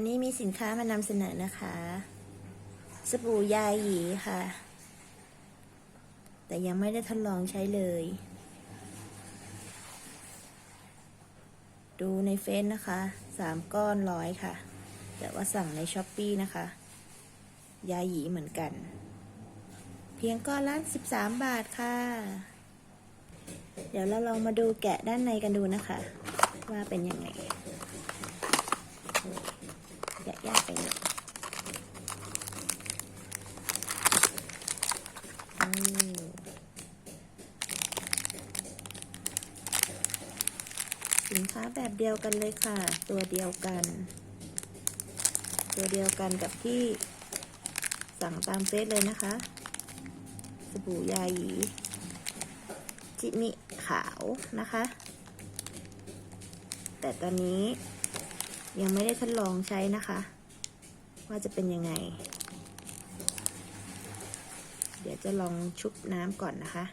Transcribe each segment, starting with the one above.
วันนี้มีสินค้ามานำเสนอนะคะ สบู่ยาหยีค่ะ แต่ยังไม่ได้ทดลองใช้เลย ดูในเฟซนะคะสามก้อนร้อยค่ะ แต่ว่าสั่งในช้อปปีนะคะ ยาหยีเหมือนกัน เพียงก้อนละ13บาทค่ะ เดี๋ยวเราลองมาดูแกะด้านในกันดูนะคะ ว่าเป็นยังไง แกะยากไปหน่ยสินค้าแบบเดียวกันเลยค่ะ ตัวเดียวกัน ตัวเดียวกันกับที่สั่งตามเฟซเลยนะคะ สบู่ยาหยีจิมิขาวนะคะ แต่ตอนนี้ยังไม่ได้ทดลองใช้นะคะ ว่าจะเป็นยังไง เดี๋ยวจะลองชุบน้ำก่อนนะคะ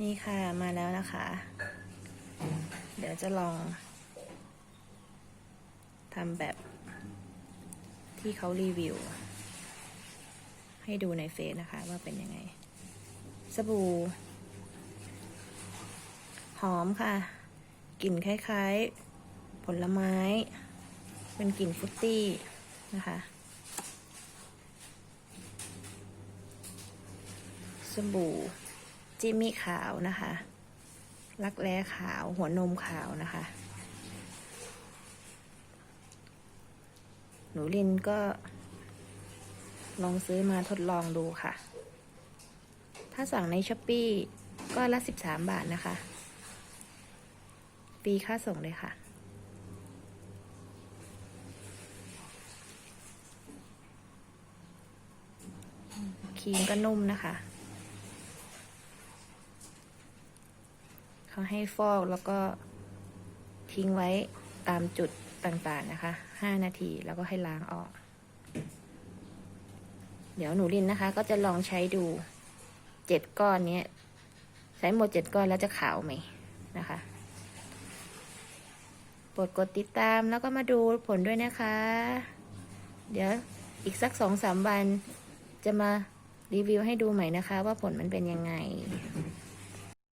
นี่ค่ะมาแล้วนะคะ เดี๋ยวจะลองทำแบบที่เขารีวิว ให้ดูในเฟซนะคะว่าเป็นยังไง สบู่ หอมค่ะ กลิ่นคล้าย ๆ ผลไม้ เป็นกลิ่นฟุตตี้นะคะสบู่จิมมี่ขาวนะคะ รักแร้ขาวหัวนมขาวนะคะ หนูลินก็ ลองซื้อมาทดลองดูค่ะ ถ้าสั่งในช้อปปี้ก็ละ 13 บาทนะคะ ปีค่าส่งเลยค่ะ รีมก็นุ่มนะคะ เขาให้ฟอกแล้วก็ทิ้งไว้ตามจุดต่างๆนะคะ 5 นาทีแล้วก็ให้ล้างออก เดี๋ยวหนูลินนะคะ ก็จะลองใช้ดูเจ็ดก้อนนี้ใช้หมดเจ็ดก้อนแล้วจะขาวไหมนะคะโปรดกดติดตามแล้วก็มาดูผลด้วยนะคะ เดี๋ยวอีกสักสองสามวันจะมา รีวิวให้ดูใหม่นะคะว่าผลมันเป็นยังไง